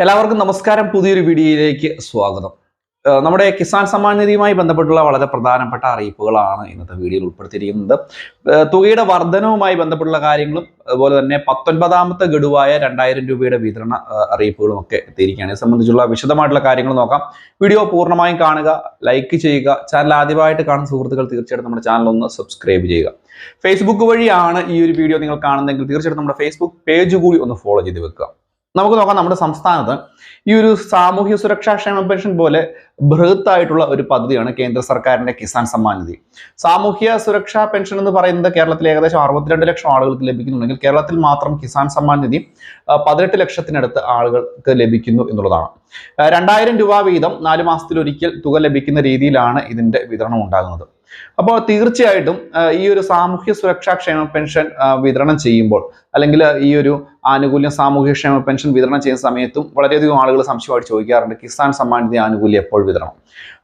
എല്ലാവർക്കും നമസ്കാരം. പുതിയൊരു വീഡിയോയിലേക്ക് സ്വാഗതം. നമ്മുടെ കിസാൻ സമ്മാൻ നിധിയുമായി ബന്ധപ്പെട്ടുള്ള വളരെ പ്രധാനപ്പെട്ട അറിയിപ്പുകളാണ് ഇന്നത്തെ വീഡിയോയിൽ ഉൾപ്പെടുത്തിയിരിക്കുന്നത്. തുകയുടെ വർധനവുമായി ബന്ധപ്പെട്ടുള്ള കാര്യങ്ങളും അതുപോലെ തന്നെ പത്തൊൻപതാമത്തെ ഗഡുവായ രണ്ടായിരം രൂപയുടെ വിതരണ അറിയിപ്പുകളും ഒക്കെ എത്തിയിരിക്കുകയാണ്. ഇത് സംബന്ധിച്ചുള്ള വിശദമായിട്ടുള്ള കാര്യങ്ങൾ നോക്കാം. വീഡിയോ പൂർണമായും കാണുക ലൈക്ക് ചെയ്യുക ചാനൽ ആദ്യമായിട്ട് കാണുന്ന സുഹൃത്തുക്കൾ തീർച്ചയായിട്ടും നമ്മുടെ ചാനൽ ഒന്ന് സബ്സ്ക്രൈബ് ചെയ്യുക. ഫേസ്ബുക്ക് വഴിയാണ് ഈ ഒരു വീഡിയോ നിങ്ങൾ കാണുന്നതെങ്കിൽ തീർച്ചയായിട്ടും നമ്മുടെ ഫേസ്ബുക്ക് പേജ് കൂടി ഒന്ന് ഫോളോ ചെയ്ത് വെക്കുക. നമുക്ക് നോക്കാം നമ്മുടെ സംസ്ഥാനത്ത് ഈ ഒരു സാമൂഹ്യ സുരക്ഷാ ക്ഷേമ പെൻഷൻ പോലെ ബൃഹത്തായിട്ടുള്ള ഒരു പദ്ധതിയാണ് കേന്ദ്ര സർക്കാരിന്റെ കിസാൻ സമ്മാൻ നിധി. സാമൂഹ്യ സുരക്ഷാ പെൻഷൻ എന്ന് പറയുന്നത് കേരളത്തിൽ ഏകദേശം അറുപത്തിരണ്ട് ലക്ഷം ആളുകൾക്ക് ലഭിക്കുന്നുണ്ടെങ്കിൽ കേരളത്തിൽ മാത്രം കിസാൻ സമ്മാൻ നിധി പതിനെട്ട് ലക്ഷത്തിനടുത്ത് ആളുകൾക്ക് ലഭിക്കുന്നു എന്നുള്ളതാണ്. രണ്ടായിരം രൂപ വീതം നാല് മാസത്തിലൊരിക്കൽ തുക ലഭിക്കുന്ന രീതിയിലാണ് ഇതിന്റെ വിതരണം ഉണ്ടാകുന്നത്. അപ്പോൾ തീർച്ചയായിട്ടും ഈ ഒരു സാമൂഹ്യ സുരക്ഷാ ക്ഷേമ പെൻഷൻ വിതരണം ചെയ്യുമ്പോൾ അല്ലെങ്കിൽ ഈ ഒരു ആനുകൂല്യ സാമൂഹ്യ ക്ഷേമ പെൻഷൻ വിതരണം ചെയ്യുന്ന സമയത്തും വളരെയധികം ആളുകൾ സംശയമായിട്ട് ചോദിക്കാറുണ്ട് കിസാൻ സമ്മാൻ നിധി ആനുകൂല്യം എപ്പോൾ വിതരണം?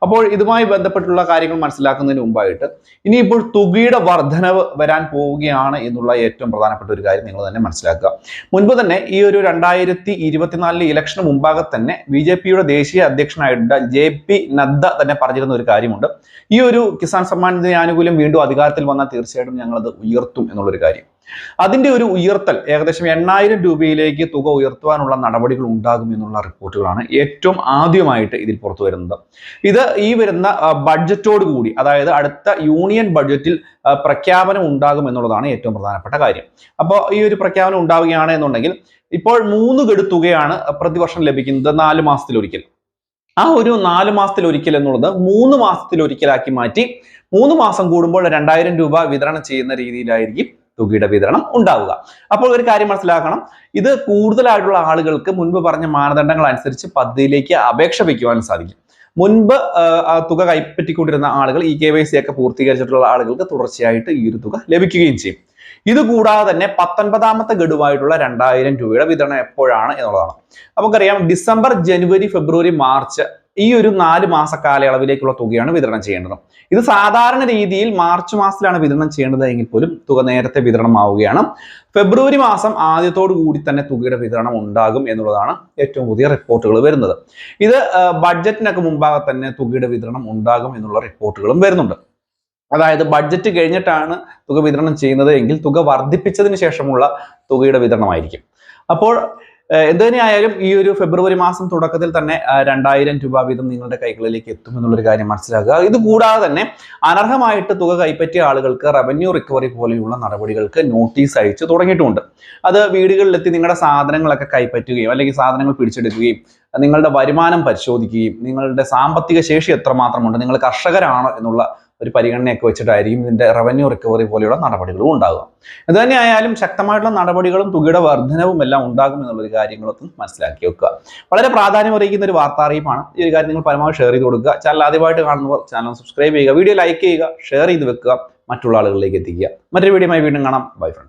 അപ്പോൾ ഇതുമായി ബന്ധപ്പെട്ടുള്ള കാര്യങ്ങൾ മനസ്സിലാക്കുന്നതിന് മുമ്പായിട്ട് ഇനിയിപ്പോൾ തുകയുടെ വർധനവ് വരാൻ പോവുകയാണ് എന്നുള്ള ഏറ്റവും പ്രധാനപ്പെട്ട ഒരു കാര്യം നിങ്ങൾ തന്നെ മനസ്സിലാക്കുക. മുൻപ് തന്നെ ഈ ഒരു രണ്ടായിരത്തി ഇരുപത്തിനാലിലെ ഇലക്ഷന് മുമ്പാകെ തന്നെ ബി ജെ പിയുടെ ദേശീയ അധ്യക്ഷനായിട്ടുള്ള ജെ പി നദ്ദ തന്നെ പറഞ്ഞിരുന്ന ഒരു കാര്യമുണ്ട്. ഈ ഒരു കിസാൻ നിധി ആനുകൂല്യം വീണ്ടും അധികാരത്തിൽ വന്നാൽ തീർച്ചയായിട്ടും ഞങ്ങളത് ഉയർത്തും എന്നുള്ളൊരു കാര്യം. അതിന്റെ ഒരു ഉയർത്തൽ ഏകദേശം എണ്ണായിരം രൂപയിലേക്ക് തുക ഉയർത്തുവാനുള്ള നടപടികൾ ഉണ്ടാകും എന്നുള്ള റിപ്പോർട്ടുകളാണ് ഏറ്റവും ആദ്യമായിട്ട് ഇതിൽ പുറത്തു വരുന്നത്. ഇത് ഈ വരുന്ന ബഡ്ജറ്റോട് കൂടി അതായത് അടുത്ത യൂണിയൻ ബഡ്ജറ്റിൽ പ്രഖ്യാപനം ഉണ്ടാകും എന്നുള്ളതാണ് ഏറ്റവും പ്രധാനപ്പെട്ട കാര്യം. അപ്പോൾ ഈ ഒരു പ്രഖ്യാപനം ഉണ്ടാവുകയാണ് എന്നുണ്ടെങ്കിൽ ഇപ്പോൾ മൂന്ന് ഗഡു തുകയാണ് പ്രതിവർഷം ലഭിക്കുന്നത് നാല് മാസത്തിലൊരിക്കൽ. ആ ഒരു നാല് മാസത്തിൽ ഒരിക്കൽ എന്നുള്ളത് മൂന്ന് മാസത്തിൽ ഒരിക്കലാക്കി മാറ്റി മൂന്ന് മാസം കൂടുമ്പോൾ രണ്ടായിരം രൂപ വിതരണം ചെയ്യുന്ന രീതിയിലായിരിക്കും തുകയുടെ വിതരണം ഉണ്ടാവുക. അപ്പോൾ ഒരു കാര്യം മനസ്സിലാക്കണം. ഇത് കൂടുതലായിട്ടുള്ള ആളുകൾക്ക് മുൻപ് പറഞ്ഞ മാനദണ്ഡങ്ങൾ അനുസരിച്ച് പദ്ധതിയിലേക്ക് അപേക്ഷ വയ്ക്കുവാൻ സാധിക്കും. മുൻപ് തുക കൈപ്പറ്റിക്കൊണ്ടിരുന്ന ആളുകൾ ഇ കെ വൈ സി ഒക്കെ പൂർത്തീകരിച്ചിട്ടുള്ള ആളുകൾക്ക് തുടർച്ചയായിട്ട് ഈ ഒരു തുക ലഭിക്കുകയും ചെയ്യും. ഇതുകൂടാതെ തന്നെ പത്തൊൻപതാമത്തെ ഗഡുവായിട്ടുള്ള രണ്ടായിരം രൂപയുടെ വിതരണം എപ്പോഴാണ് എന്നുള്ളതാണ്. നമുക്കറിയാം ഡിസംബർ ജനുവരി ഫെബ്രുവരി മാർച്ച് ഈ ഒരു നാല് മാസ കാലയളവിലേക്കുള്ള തുകയാണ് വിതരണം ചെയ്യേണ്ടത്. ഇത് സാധാരണ രീതിയിൽ മാർച്ച് മാസത്തിലാണ് വിതരണം ചെയ്യേണ്ടത് എങ്കിൽ പോലും തുക നേരത്തെ വിതരണമാവുകയാണ്. ഫെബ്രുവരി മാസം ആദ്യത്തോടു കൂടി തന്നെ തുകയുടെ വിതരണം ഉണ്ടാകും എന്നുള്ളതാണ് ഏറ്റവും പുതിയ റിപ്പോർട്ടുകൾ വരുന്നത്. ഇത് ബഡ്ജറ്റിനൊക്കെ മുമ്പാകെ തന്നെ തുകയുടെ വിതരണം ഉണ്ടാകും എന്നുള്ള റിപ്പോർട്ടുകളും വരുന്നുണ്ട്. അതായത് ബഡ്ജറ്റ് കഴിഞ്ഞിട്ടാണ് തുക വിതരണം ചെയ്യുന്നത് തുക വർദ്ധിപ്പിച്ചതിന് ശേഷമുള്ള തുകയുടെ വിതരണമായിരിക്കും. അപ്പോൾ എന്ത് തന്നെയായാലും ഈ ഒരു ഫെബ്രുവരി മാസം തുടക്കത്തിൽ തന്നെ രണ്ടായിരം രൂപ വീതം നിങ്ങളുടെ കൈകളിലേക്ക് എത്തും എന്നുള്ളൊരു കാര്യം മനസ്സിലാക്കുക. ഇത് കൂടാതെ തന്നെ അനർഹമായിട്ട് തുക കൈപ്പറ്റിയ ആളുകൾക്ക് റവന്യൂ റിക്കവറി പോലെയുള്ള നടപടികൾക്ക് നോട്ടീസ് അയച്ചു തുടങ്ങിയിട്ടുണ്ട്. അത് വീടുകളിലെത്തി നിങ്ങളുടെ സാധനങ്ങളൊക്കെ കൈപ്പറ്റുകയും അല്ലെങ്കിൽ സാധനങ്ങൾ പിടിച്ചെടുക്കുകയും നിങ്ങളുടെ വരുമാനം പരിശോധിക്കുകയും നിങ്ങളുടെ സാമ്പത്തിക ശേഷി എത്രമാത്രമുണ്ട് നിങ്ങൾ കർഷകരാണ് എന്നുള്ള ഒരു പരിഗണനയൊക്കെ വെച്ചിട്ടായിരിക്കും ഇതിന്റെ റവന്യൂ റിക്കവറി പോലെയുള്ള നടപടികളും ഉണ്ടാകുക ഇത് തന്നെയായാലും ശക്തമായിട്ടുള്ള നടപടികളും തുകയുടെ വർധനവും എല്ലാം ഉണ്ടാകും എന്നുള്ളൊരു കാര്യങ്ങളൊക്കെ മനസ്സിലാക്കി വെക്കുക. വളരെ പ്രാധാന്യം അറിയിക്കുന്ന ഒരു വാർത്താ അറിയിപ്പാണ്. ഈ ഒരു കാര്യം നിങ്ങൾ പരമാവധി ഷെയർ ചെയ്ത് കൊടുക്കുക. ചാനൽ ആദ്യമായിട്ട് കാണുന്നവർ ചാനൽ സബ്സ്ക്രൈബ് ചെയ്യുക. വീഡിയോ ലൈക്ക് ചെയ്യുക ഷെയർ ചെയ്ത് വെക്കുക. മറ്റുള്ള ആളുകളിലേക്ക് എത്തിക്കുക. മറ്റൊരു വീഡിയോയുമായി വീണ്ടും കാണാം. Bye friends